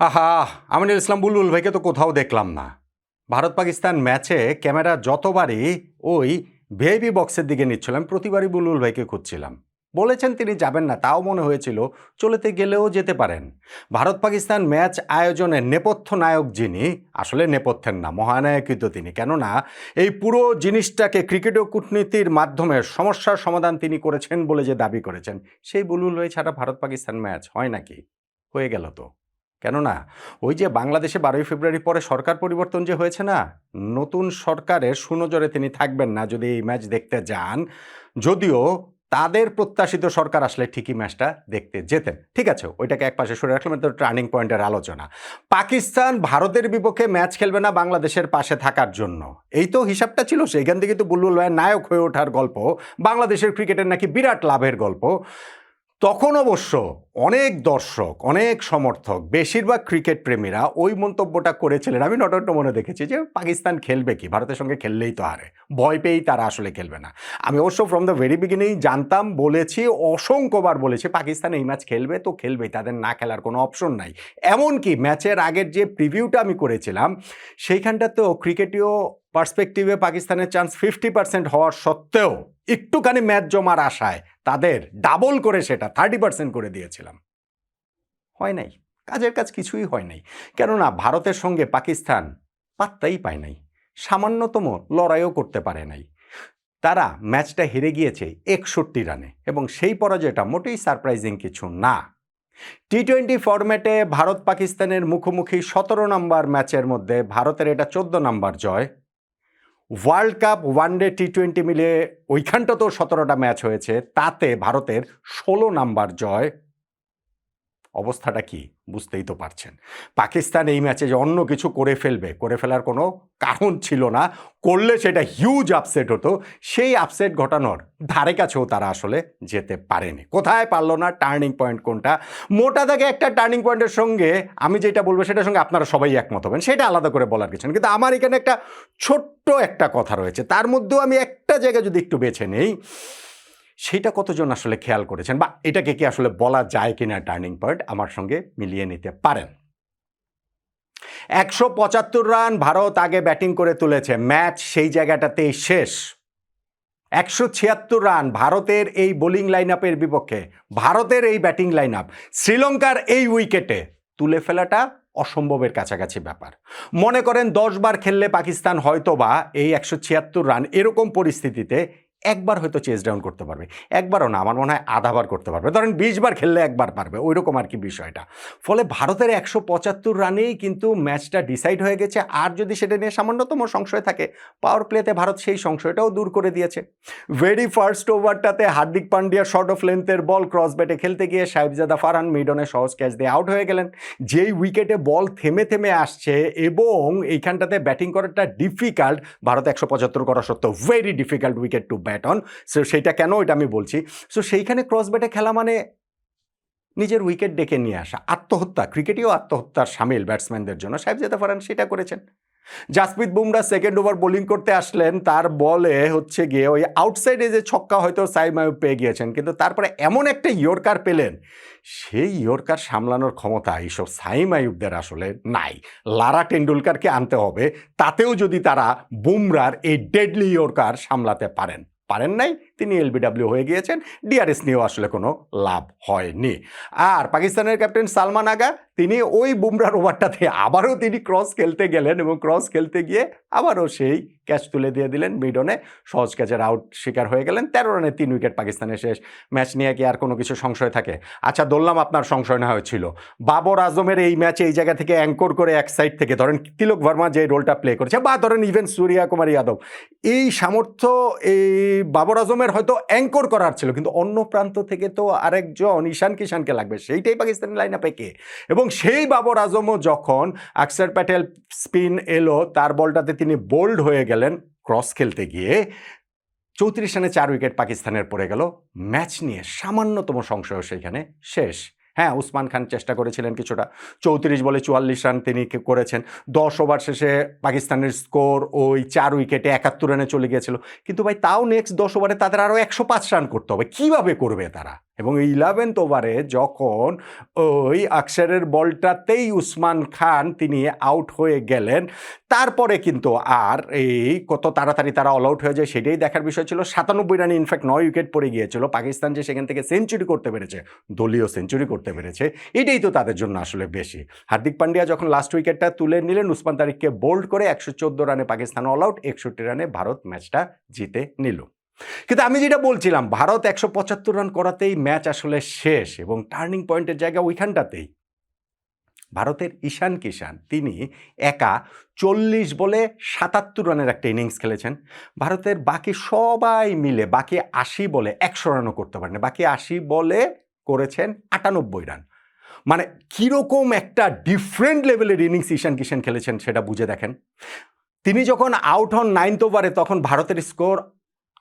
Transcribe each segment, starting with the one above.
আহা আমিনুল ইসলাম বুলবুল ভাইকে তো কোথাও দেখলাম না। ভারত পাকিস্তান ম্যাচে ক্যামেরা যতবারই ওই ভিআইপি বক্সের দিকে নিচ্ছিল আমি প্রতিবারই বুলবুল ভাইকে খুঁজছিলাম। বলেছেন তিনি যাবেন না, তাও মনে হয়েছিল চলেতে গেলেও যেতে পারেন। ভারত পাকিস্তান ম্যাচ আয়োজনে নেপথ্য নায়ক যিনি, আসলে নেপথ্যের না, মহানায়কই তো তিনি। কেননা, এই পুরো জিনিসটাকে ক্রিকেট ও কূটনীতির মাধ্যমে সমস্যার সমাধান তিনি করেছেন বলে যে দাবি করেছেন, সেই বুলুল ভাই ছাড়া ভারত পাকিস্তান ম্যাচ হয় নাকি? হয়ে গেল তো। কেননা ওই যে বাংলাদেশে বারোই ফেব্রুয়ারি পরে সরকার পরিবর্তন যে হয়েছে না, নতুন সরকারের সুনজরে তিনি থাকবেন না যদি এই ম্যাচ দেখতে যান। যদিও তাদের প্রত্যাশিত সরকার আসলে ঠিকই ম্যাচটা দেখতে যেতেন। ঠিক আছে, ওইটাকে এক পাশে সরে রাখলাম তো টার্নিং পয়েন্টের আলোচনা। পাকিস্তান ভারতের বিপক্ষে ম্যাচ খেলবে না বাংলাদেশের পাশে থাকার জন্য। এই তো হিসাবটা ছিল, সেইখান থেকে তো বুলবুল ভাইয়ের নায়ক হয়ে ওঠার গল্প। বাংলাদেশের ক্রিকেটের নাকি বিরাট লাভের গল্প। তখন অবশ্য অনেক দর্শক, অনেক সমর্থক, বেশিরভাগ ক্রিকেট প্রেমীরা ওই মন্তব্যটা করেছিলেন। আমি নটন্য মনে দেখেছি যে পাকিস্তান খেলবে কি? ভারতের সঙ্গে খেললেই তো হারে। ভয় পেয়েই তারা আসলে খেলবে না। আমি অবশ্য ফ্রম দ্য ভেরি বিগিনিং জানতাম, বলেছি, অসংখ্যবার বলেছি, পাকিস্তান এই ম্যাচ খেলবে তো খেলবেই, তাদের না খেলার কোনো অপশন নাই। এমনকি ম্যাচের আগের যে প্রিভিউটা আমি করেছিলাম, সেইখানটাতেও ক্রিকেটীয় পার্সপেক্টিভে পাকিস্তানের চান্স ফিফটি পার্সেন্ট হওয়ার সত্ত্বেও একটুখানি ম্যাচ জমার আশায় তাদের ডাবল করে সেটা থার্টি পার্সেন্ট করে দিয়েছিলাম। হয় নাই। কাজের কাজ কিছুই হয় নাই। কেননা ভারতের সঙ্গে পাকিস্তান পাত্তাই পায় নাই। সামান্যতম লড়াইও করতে পারে নাই। তারা ম্যাচটা হেরে গিয়েছে একষট্টি রানে এবং সেই পরাজয়টা মোটেই সারপ্রাইজিং কিছু না। টি টোয়েন্টি ফরম্যাটে ভারত পাকিস্তানের মুখোমুখি সতেরো নম্বর ম্যাচের মধ্যে ভারতের এটা চোদ্দ নম্বর জয়। World cup one day T twenty মিলে ওইখানটা তো সতেরোটা ম্যাচ হয়েছে। তাতে ভারতের ষোলো নাম্বার জয়। অবস্থাটা কি? বুঝতেই তো পারছেন। পাকিস্তান এই ম্যাচে যে অন্য কিছু করে ফেলবে, করে ফেলার কোনো কারণ ছিল না, করলে সেটা হিউজ আপসেট হতো। সেই আপসেট ঘটানোর ধারে কাছেও তারা আসলে যেতে পারেনি। কোথায় পারল না? টার্নিং পয়েন্ট কোনটা? মোটা দাগে একটা টার্নিং পয়েন্টের সঙ্গে আমি যেটা বলব সেটার সঙ্গে আপনারা সবাই একমত হবেন, সেটা আলাদা করে বলার কিছু কিন্তু আমার এখানে একটা ছোট্ট একটা কথা রয়েছে। তার মধ্যেও আমি একটা জায়গা যদি একটু বেছে নেই সেটা কতজন আসলে খেয়াল করেছেন বা এটাকে কি আসলে বলা যায় কিনা টার্নিং পয়েন্ট আমার সঙ্গে মিলিয়ে নিতে পারেন। একশো পঁচাত্তর রান ভারত আগে ব্যাটিং করে তুলেছে, ম্যাচ সেই জায়গাটাতেই শেষ। একশো ছিয়াত্তর রান ভারতের এই বোলিং লাইন আপের বিপক্ষে, ভারতের এই ব্যাটিং লাইন আপ শ্রীলঙ্কার এই উইকেটে তুলে ফেলাটা অসম্ভবের কাছাকাছি ব্যাপার। মনে করেন দশ বার খেললে পাকিস্তান হয়তো বা এই একশো ছিয়াত্তর রান এরকম পরিস্থিতিতে একবার হয়তো চেস ডাউন করতে পারবে, একবারও না, আমার মনে হয় আধাবার করতে পারবে। ধরেন বিশ বার খেললে একবার পারবে ওই রকম আর কি বিষয়টা। ফলে ভারতের একশো পঁচাত্তর রানেই কিন্তু ম্যাচটা ডিসাইড হয়ে গেছে, আর যদি সেটা নিয়ে সামান্যতম সংশয় থাকে পাওয়ার প্লেতে ভারত সেই সংশয়টাও দূর করে দিয়েছে। ভেরি ফার্স্ট ওভারটাতে হার্দিক পান্ডিয়া শর্ট অফ লেন্থের বল ক্রস ব্যাটে খেলতে গিয়ে সাহেবজাদা ফারহান মিডনে সহজ ক্যাচ দিয়ে আউট হয়ে গেলেন। যেই উইকেটে বল থেমে থেমে আসছে এবং এইখানটাতে ব্যাটিং করাটা ডিফিকাল্ট ভারত একশো পঁচাত্তর করা সত্ত্বেও very difficult wicket to bat on so সেইটা কেন এটা আমি বলছি? সো সেইখানে ক্রস ব্যাটে খেলা মানে নিজের উইকেট ডেকে নিয়ে আসা, আত্মহত্যা ক্রিকেটেও আত্মহত্যার সামিল ব্যাটসম্যানদের জন্য। সাহেবজাদা ফারহান সেটা করেছেন। Jasprit Bumrah second over bowling করতে আসলেন, তার বলে হচ্ছে গিয়ে ওই আউটসাইডে যে ছক্কা হয়তো সাইম আয়ুব পেয়ে গিয়েছেন, কিন্তু তারপরে এমন একটা ইয়র্কার পেলেন, সেই ইয়র্কার সামলানোর ক্ষমতা এইসব সাইম আয়ুবদের আসলে নাই। লারা টেন্ডুলকারকে আনতে হবে, তাতেও যদি তারা বুমরার এই ডেডলি ইয়র্কার সামলাতে পারেন। পারেন নাই? তিনি এলবিডাব্লিউ হয়ে গিয়েছেন। ডিআরএস নিয়েও আসলে কোনো লাভ হয়নি। আর পাকিস্তানের ক্যাপ্টেন সালমান আগা, তিনি ওই বুমরার ওভারটাতে আবারও তিনি ক্রস খেলতে গেলেন এবং ক্রস খেলতে গিয়ে আবারও সেই ক্যাচ তুলে দিয়ে দিলেন মিডনে। সহজ ক্যাচের আউট শিকার হয়ে গেলেন। তেরো রানে তিন উইকেট পাকিস্তানের শেষ ম্যাচ নিয়ে কি আর কোনো কিছু সংশয় থাকে? আচ্ছা ধরলাম আপনার সংশয় না হয়েছিল বাবর আজমের এই ম্যাচে এই জায়গা থেকে অ্যাঙ্কর করে এক সাইড থেকে ধরেন তিলক ভার্মা যে রোলটা প্লে করেছে বা ধরেন ইভেন সূর্যা কুমার যাদব এই সামর্থ্য এই বাবর আজমের হয়তো অ্যাঙ্কর করার ছিল, কিন্তু অন্য প্রান্ত থেকে তো আরেকজন ঈশান কিষানকে লাগবে, সেইটাই পাকিস্তানি লাইন আপে কে? এবং সেই বাবর আজমও যখন আকসার প্যাটেল স্পিন এলো, তার বলটাতে তিনি বোল্ড হয়ে গেলেন ক্রস খেলতে গিয়ে। চৌত্রিশ রানে চার উইকেট পাকিস্তানের পড়ে গেল ম্যাচ নিয়ে সামান্যতম সংশয় সেখানে শেষ। হ্যাঁ উসমান খান চেষ্টা করেছিলেন কিছুটা। চৌত্রিশ বলে চুয়াল্লিশ রান তিনি করেছেন। দশ ওভার শেষে পাকিস্তানের স্কোর ওই চার উইকেটে একাত্তর রানে চলে গিয়েছিল। কিন্তু ভাই, তাও নেক্সট দশ ওভারে তাদের আরও একশো পাঁচ রান করতে হবে। কীভাবে করবে তারা? এবং ইলেভেন্থ ওভারে যখন ওই আকসারের বলটাতেই উসমান খান তিনি আউট হয়ে গেলেন, তারপরে কিন্তু আর এই কত তাড়াতাড়ি তারা অল আউট হয়ে যায় সেটাই দেখার বিষয় ছিল। সাতানব্বই রানে ইনফ্যাক্ট নয় উইকেট পড়ে গিয়েছিল। পাকিস্তান যে সেখান থেকে সেঞ্চুরি করতে পেরেছে, দলীয় সেঞ্চুরি করতে পেরেছে, এটাই তো তাদের জন্য আসলে বেশি। হার্দিক পান্ডিয়া যখন লাস্ট উইকেটটা তুলে নিলেন, উসমান তারিককে বোল্ড করে একশো চোদ্দ রানে পাকিস্তান অল আউট একষট্টি রানে ভারত ম্যাচটা জিতে নিল। কিন্তু আমি যেটা বলছিলাম, ভারত একশো পঁচাত্তর রান করাতেই ম্যাচ আসলে শেষ এবং টার্নিং পয়েন্টের জায়গা ওইখানটাতেই। ভারতের ঈশান কিষান তিনি একা চল্লিশ বলে সাতাত্তর রানের একটা ইনিংস খেলেছেন। ভারতের বাকি সবাই মিলে, বাকি আশি বলে একশো রানও করতে পারেন, বাকি আশি বলে করেছেন আটানব্বই রান মানে কীরকম একটা ডিফারেন্ট লেভেলের ইনিংস ঈশান কিষান খেলেছেন সেটা বুঝে দেখেন। তিনি যখন আউট হন নাইনথ ওভারে তখন ভারতের স্কোর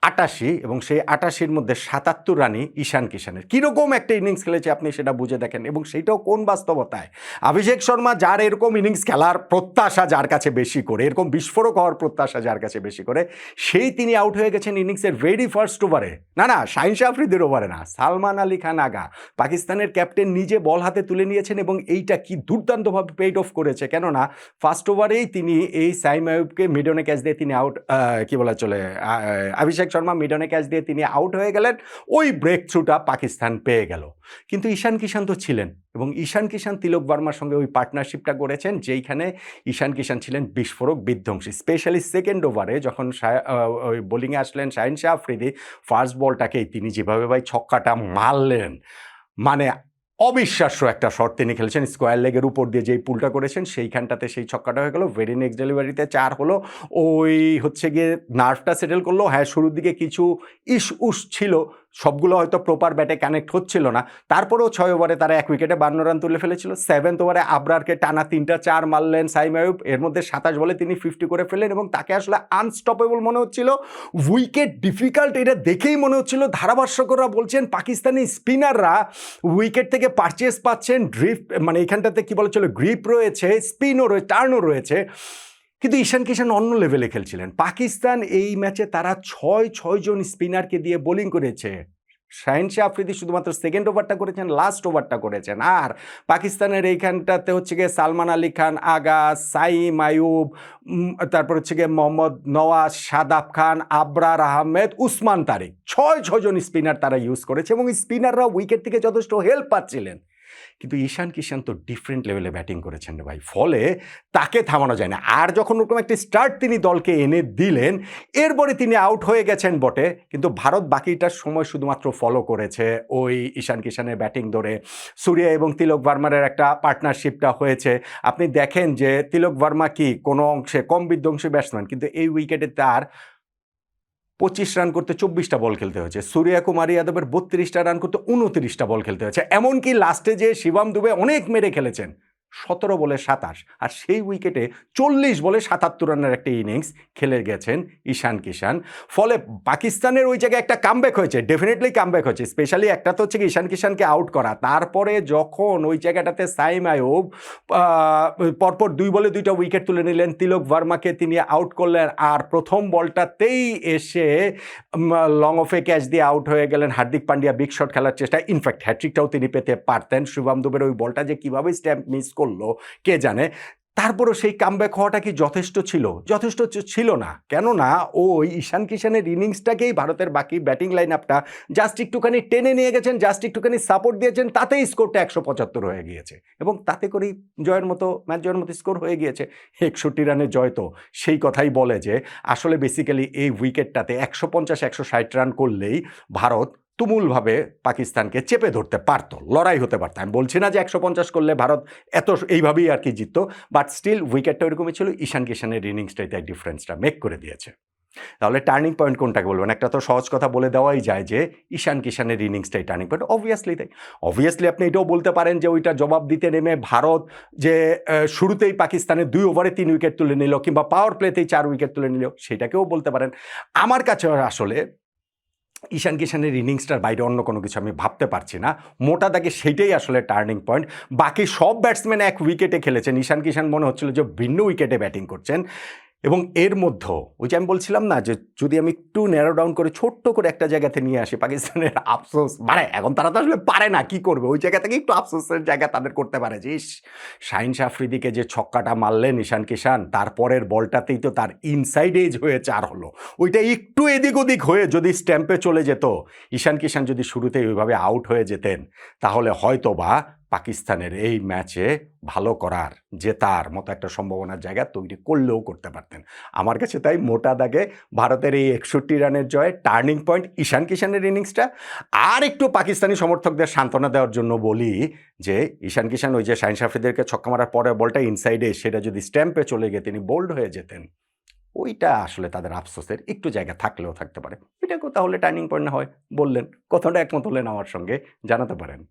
আটাশি এবং সেই আটাশির মধ্যে সাতাত্তর রানই ঈশান কিষানের। কীরকম একটা ইনিংস খেলেছে আপনি সেটা বুঝে দেখেন এবং সেটাও কোন বাস্তবতায়? অভিষেক শর্মা যার এরকম ইনিংস খেলার প্রত্যাশা যার কাছে বেশি করে, এরকম বিস্ফোরক হওয়ার প্রত্যাশা যার কাছে বেশি করে, সেই তিনি আউট হয়ে গেছেন ইনিংসের ভেরি ফার্স্ট ওভারে না না, শাহিন আফ্রিদের ওভারে না, সালমান আলী খান আগা। পাকিস্তানের ক্যাপ্টেন নিজে বল হাতে তুলে নিয়েছেন এবং এইটা কি দুর্দান্তভাবে পেইড অফ করেছে। কেননা ফার্স্ট ওভারেই তিনি এই সাইম আয়ুবকে মিডনে ক্যাচ দিয়ে তিনি আউট কি বলা চলে অভিষেক শর্মা, মিডনে ক্যাচ দিয়ে তিনি আউট হয়ে গেলেন। ওই ব্রেক থ্রুটা পাকিস্তান পেয়ে গেল। কিন্তু ঈশান কিষান তো ছিলেন এবং ঈশান কিষান তিলক বর্মার সঙ্গে ওই পার্টনারশিপটা করেছেন যেইখানে ঈশান কিষান ছিলেন বিস্ফোরক বিধ্বংসী। স্পেশালি সেকেন্ড ওভারে যখন ওই বোলিংয়ে আসলেন শাহিন শাহ আফ্রিদি ফার্স্ট বলটাকেই তিনি যেভাবে ভাই ছক্কাটা মারলেন মানে অবিশ্বাস্য একটা শট তিনি খেলেছেন। স্কোয়ার লেগের উপর দিয়ে যেই পুলটা করেছেন, সেইখানটাতে সেই ছক্কাটা হয়ে গেল। ভেরি নেক্সট ডেলিভারিতে চার হলো। ওই হচ্ছে গিয়ে নার্ভটা সেটেল করল। হ্যাঁ শুরুর দিকে কিছু ইস উস ছিল সবগুলো হয়তো প্রপার ব্যাটে কানেক্ট হচ্ছিল না। তারপরেও ছয় ওভারে তারা এক উইকেটে বান্ন রান তুলে ফেলেছিল। সেভেন্থ ওভারে আবরারকে টানা তিনটা, চার মারলেন সাইম আয়ুব। এর মধ্যে সাতাশ বলে তিনি ফিফটি করে ফেললেন এবং তাকে আসলে আনস্টপেবল মনে হচ্ছিল। উইকেট ডিফিকাল্ট এটা দেখেই মনে হচ্ছিল। ধারাভাষ্যকরা বলছেন পাকিস্তানি স্পিনাররা উইকেট থেকে পারচেস পাচ্ছেন। ড্রিফট মানে এখানটাতে কি বলা চলে গ্রিপ রয়েছে স্পিনও রয়েছে টার্নও রয়েছে। কিন্তু ঈশান কিষান অন্য লেভেলে খেলছিলেন। পাকিস্তান এই ম্যাচে তারা ছয় ছয়জন স্পিনারকে দিয়ে বোলিং করেছে। শাহিন শাহ আফ্রিদি শুধুমাত্র সেকেন্ড ওভারটা করেছেন লাস্ট ওভারটা করেছেন। আর পাকিস্তানের এইখানটাতে হচ্ছে গিয়ে সালমান আলী খান, আগা, সাইম আয়ুব তারপর হচ্ছে গিয়ে মোহাম্মদ নওয়াজ, সাদাব খান, আবরার আহমেদ, উসমান তারিক। ছয় ছজন স্পিনার তারা ইউজ করেছে এবং স্পিনাররা উইকেট থেকে যথেষ্ট হেল্প পাচ্ছিলেন। কিন্তু ঈশান কিষান তো ডিফারেন্ট লেভেলে ব্যাটিং করেছেন ভাই। ফলে তাকে থামানো যায় না। আর যখন ওরকম একটি স্টার্ট তিনি দলকে এনে দিলেন এরপরে তিনি আউট হয়ে গেছেন বটে। কিন্তু ভারত বাকিটার সময় শুধুমাত্র ফলো করেছে ওই ঈশান কিষানের ব্যাটিং ধরে। সূর্য এবং তিলক ভার্মারের একটা পার্টনারশিপটা হয়েছে। আপনি দেখেন যে তিলক ভার্মা কি কোনো অংশে কম বিধ্বংসী ব্যাটসম্যান কিন্তু এই উইকেটে তার পঁচিশ রান করতে চব্বিশটা বল খেলতে হয়েছে। সূর্যা কুমার যাদবের বত্রিশটা রান করতে উনত্রিশটা বল খেলতে হয়েছে। এমনকি লাস্টে যে শিবাম দুবে অনেক মেরে খেলেছেন। সতেরো বলে সাতাশ, আর সেই উইকেটে চল্লিশ বলে সাতাত্তর রানের একটা ইনিংস খেলে গেছেন ঈশান কিষান। ফলে পাকিস্তানের ওই জায়গায় একটা কামব্যাক হয়েছে ডেফিনেটলি কামব্যাক হয়েছে স্পেশালি একটা তো হচ্ছে কি ঈশান কিষানকে আউট করা। তারপরে যখন ওই জায়গাটাতে সাইম আয়ুব পরপর দুই বলে দুইটা উইকেট তুলে নিলেন, তিলক ভার্মাকে তিনি আউট করলেন, আর প্রথম বলটাতেই এসে লং অফে ক্যাচ দিয়ে আউট হয়ে গেলেন হার্দিক পান্ডিয়া বিগ শট খেলার চেষ্টা ইনফ্যাক্ট হ্যাট্রিকটাও তিনি পেতে পারতেন। শুভাম দুবের ওই বলটা যে কীভাবে স্ট্যাম্প মিস করল, কে জানে? তারপরও সেই কামব্যাক হওয়াটা কি যথেষ্ট ছিল? যথেষ্ট ছিল না। কেননা ওই ঈশান কিষানের ইনিংসটাকেই ভারতের বাকি ব্যাটিং লাইন আপটা জাস্ট একটুখানি টেনে নিয়ে গেছেন জাস্ট একটুখানি সাপোর্ট দিয়েছেন, তাতেই স্কোরটা একশো পঁচাত্তর হয়ে গিয়েছে। এবং তাতে করেই জয়ের মতো ম্যাচ জয়ের মতো স্কোর হয়ে গিয়েছে। একষট্টি রানের জয় তো। সেই কথাই বলে যে, আসলে বেসিক্যালি এই উইকেটটাতে একশো পঞ্চাশ, একশো ষাট রান করলেই ভারত তুমুলভাবে পাকিস্তানকে চেপে ধরতে পারতো, লড়াই হতে পারতো। আমি বলছি না যে একশো পঞ্চাশ করলে ভারত এত এইভাবেই আর কি জিততো বাট স্টিল উইকেটটা ওইরকমই ছিল, ঈশান কিষানের ইনিংসটাই তাই ডিফারেন্সটা মেক করে দিয়েছে। তাহলে টার্নিং পয়েন্ট কোনটাকে বলবেন? একটা তো সহজ কথা বলে দেওয়াই যায় যে, ঈশান কিষানের ইনিংসটাই টার্নিং পয়েন্ট অবভিয়াসলি তাই। অবভিয়াসলি আপনি এটাও বলতে পারেন যে, ওইটা জবাব দিতে নেমে ভারত যে শুরুতেই পাকিস্তানের দুই ওভারে তিন উইকেট তুলে নিল, কিংবা পাওয়ার প্লেতেই চার উইকেট তুলে নিল, সেটাকেও বলতে পারেন। আমার কাছে আসলে ঈশান কিষানের ইনিংসটার বাইরে অন্য কোনো কিছু আমি ভাবতে পারছি না। মোটা দাগে সেটাই আসলে টার্নিং পয়েন্ট বাকি সব ব্যাটসম্যান এক উইকেটে খেলেছেন। ঈশান কিষান মনে হচ্ছিল যে ভিন্ন উইকেটে ব্যাটিং করছেন। এবং এর মধ্যেও, ওই যে আমি বলছিলাম না যে যদি আমি একটু ন্যারো ডাউন করে ছোট্ট করে একটা জায়গাতে নিয়ে আসি, পাকিস্তানের আফসোস মানে এখন তারা তো আসলে পারে না, কি করবে? ওই জায়গা থেকে একটু আফসোসের জায়গা তাদের করতে পারে যে, ইস, শাহিন আফ্রিদিকে যে ছক্কাটা মারলেন ঈশান কিষান তারপরের বলটাতেই তো তার ইনসাইড এজ হয়ে চার হলো। ওইটা একটু এদিক ওদিক হয়ে যদি স্ট্যাম্পে চলে যেত, ঈশান কিষান যদি শুরুতেই ওইভাবে আউট হয়ে যেতেন, তাহলে হয়তো বা পাকিস্তানের এই ম্যাচে ভালো করার, জেতার মতো একটা সম্ভাবনার জায়গা তৈরি করলেও করতে পারতেন। আমার কাছে তাই মোটা দাগে ভারতের এই একষট্টি রানের জয়ে টার্নিং পয়েন্ট ঈশান কিষানের ইনিংসটা আর একটু পাকিস্তানি সমর্থকদের সান্ত্বনা দেওয়ার জন্য বলি যে, ঈশান কিষান ওই যে শাহিন শাফিদেরকে ছক্কা মারার পরে বলটা ইনসাইডে সেটা যদি স্ট্যাম্পে চলে গিয়ে তিনি বোল্ড হয়ে যেতেন, ওইটা আসলে তাদের আফসোসের একটু জায়গা থাকলেও থাকতে পারে। এটাকেও তাহলে টার্নিং পয়েন্ট না হয় বললেন। কথাটা একমত হলেন আমার সঙ্গে, জানাতে পারেন।